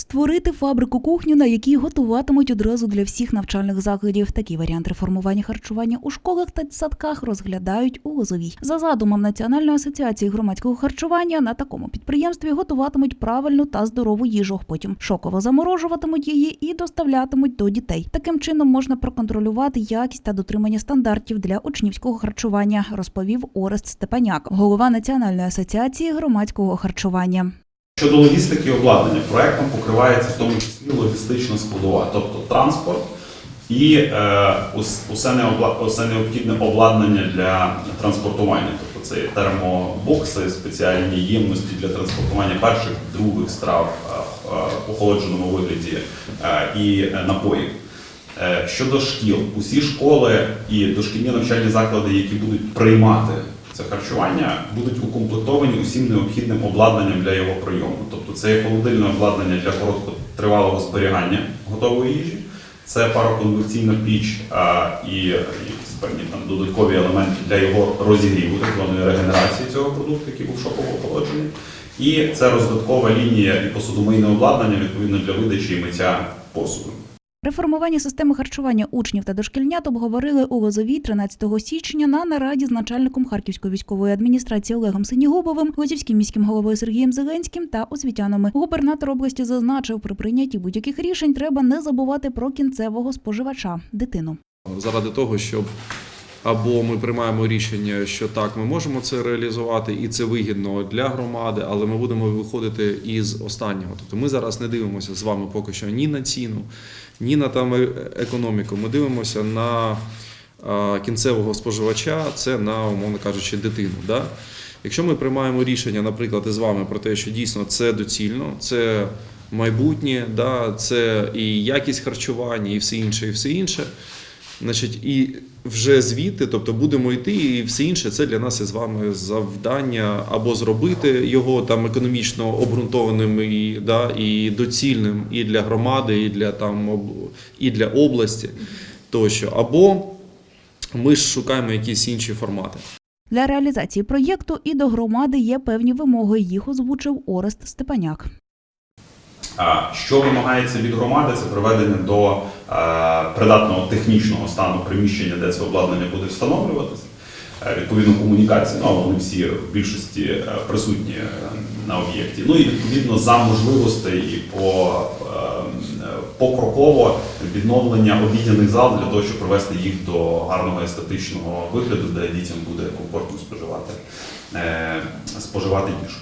Створити фабрику кухню, на якій готуватимуть одразу для всіх навчальних закладів. Такий варіант реформування харчування у школах та садках розглядають у Лозовій. За задумом Національної асоціації громадського харчування на такому підприємстві готуватимуть правильну та здорову їжу. Потім шоково заморожуватимуть її і доставлятимуть до дітей. Таким чином можна проконтролювати якість та дотримання стандартів для учнівського харчування, розповів Орест Степаняк, голова Національної асоціації громадського харчування. Щодо логістики і обладнання, проектом покривається в тому числі логістична складова, тобто транспорт і е, усе, необла- усе необхідне обладнання для транспортування. Тобто це термобокси, спеціальні ємності для транспортування перших, других страв е, е, в охолодженому вигляді е, і е, напоїв. Е, Щодо шкіл, усі школи і дошкільні навчальні заклади, які будуть приймати це харчування, будуть укомплектовані усім необхідним обладнанням для його прийому. Тобто це є холодильне обладнання для короткотривалого зберігання готової їжі, це пароконвекційна піч а, і якісь певні там додаткові елементи для його розігріву, так званої регенерації цього продукту, який був шоково охолоджений. І це роздаткова лінія і посудомийне обладнання відповідно для видачі і миття посуду. Реформування системи харчування учнів та дошкільнят обговорили у Лозовій 13 січня на нараді з начальником Харківської військової адміністрації Олегом Синігубовим, Лозівським міським головою Сергієм Зеленським та освітянами. Губернатор області зазначив, при прийнятті будь-яких рішень треба не забувати про кінцевого споживача дитину. заради того, щоб або ми приймаємо рішення, що так, ми можемо це реалізувати, і це вигідно для громади, але ми будемо виходити із останнього. Тобто ми зараз не дивимося з вами поки що ні на ціну, ні на там е- економіку. Ми дивимося на кінцевого споживача, це на, умовно кажучи, дитину. Да? Якщо ми приймаємо рішення, наприклад, із вами про те, що дійсно це доцільно, це майбутнє, да, це і якість харчування, і все інше, і все інше. Значить, і вже звідти, тобто будемо йти, і все інше це для нас із вами завдання або зробити його там економічно обґрунтованим і, да, і доцільним і для громади, і для там і для області тощо, або ми ж шукаємо якісь інші формати. Для реалізації проєкту і до громади є певні вимоги. Їх озвучив Орест Степаняк. Що вимагається від громади, це приведення до е, придатного технічного стану приміщення, де це обладнання буде встановлюватися. Е, Відповідно, комунікації, ну вони всі в більшості е, присутні на об'єкті. Ну і відповідно за можливостей і по покроково відновлення обідняних зал для того, щоб привести їх до гарного естетичного вигляду, де дітям буде комфортно споживати, споживати їжу.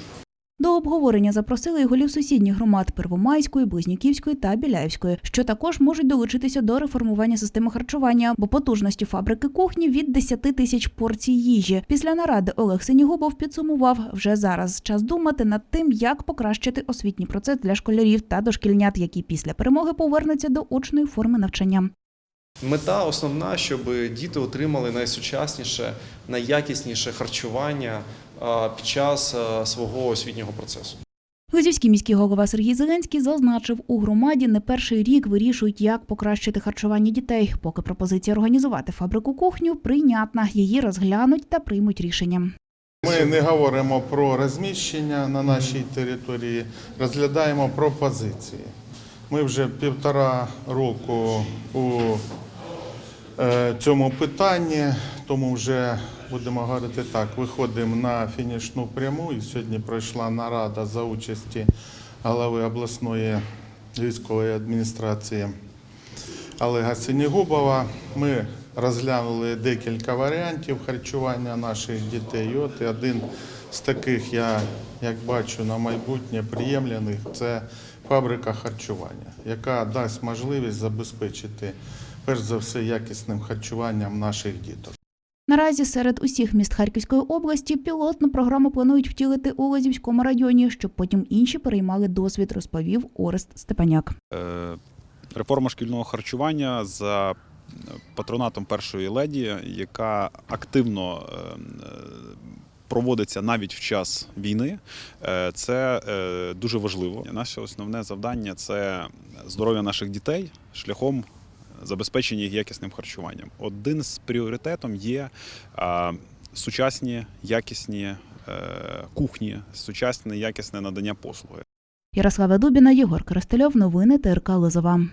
До обговорення запросили й голів сусідніх громад Первомайської, Близнюківської та Біляївської, що також можуть долучитися до реформування системи харчування, бо потужності фабрики кухні від 10 тисяч порцій їжі. Після наради Олег Синігубов підсумував вже зараз час думати над тим, як покращити освітній процес для школярів та дошкільнят, які після перемоги повернуться до очної форми навчання. Мета основна, щоб діти отримали найсучасніше, найякісніше харчування під час а, свого освітнього процесу. Лозівський міський голова Сергій Зеленський зазначив, у громаді не перший рік вирішують, як покращити харчування дітей. Поки пропозиція організувати фабрику кухню прийнятна, її розглянуть та приймуть рішення. Ми не говоримо про розміщення на нашій території, розглядаємо пропозиції. Ми вже півтора року у е, цьому питанні, тому вже будемо говорити так, виходимо на фінішну пряму. І сьогодні пройшла нарада за участі голови обласної військової адміністрації Олега Синігубова. Ми розглянули декілька варіантів харчування наших дітей. От і один з таких, я як бачу на майбутнє приємлених, це фабрика харчування, яка дасть можливість забезпечити перш за все якісним харчуванням наших діток. Наразі серед усіх міст Харківської області пілотну програму планують втілити у Лозівському районі, щоб потім інші переймали досвід, розповів Орест Степаняк. Е, реформа шкільного харчування за патронатом першої леді, яка активно е, е, проводиться навіть в час війни. Е, Це е, дуже важливо. Наше основне завдання це здоров'я наших дітей шляхом забезпечення їх якісним харчуванням. Один з пріоритетом є а, сучасні якісні е, кухні, сучасне якісне надання послуги. Ярослава Дубіна, Єгор Коростельов. Новини ТРК Лозова.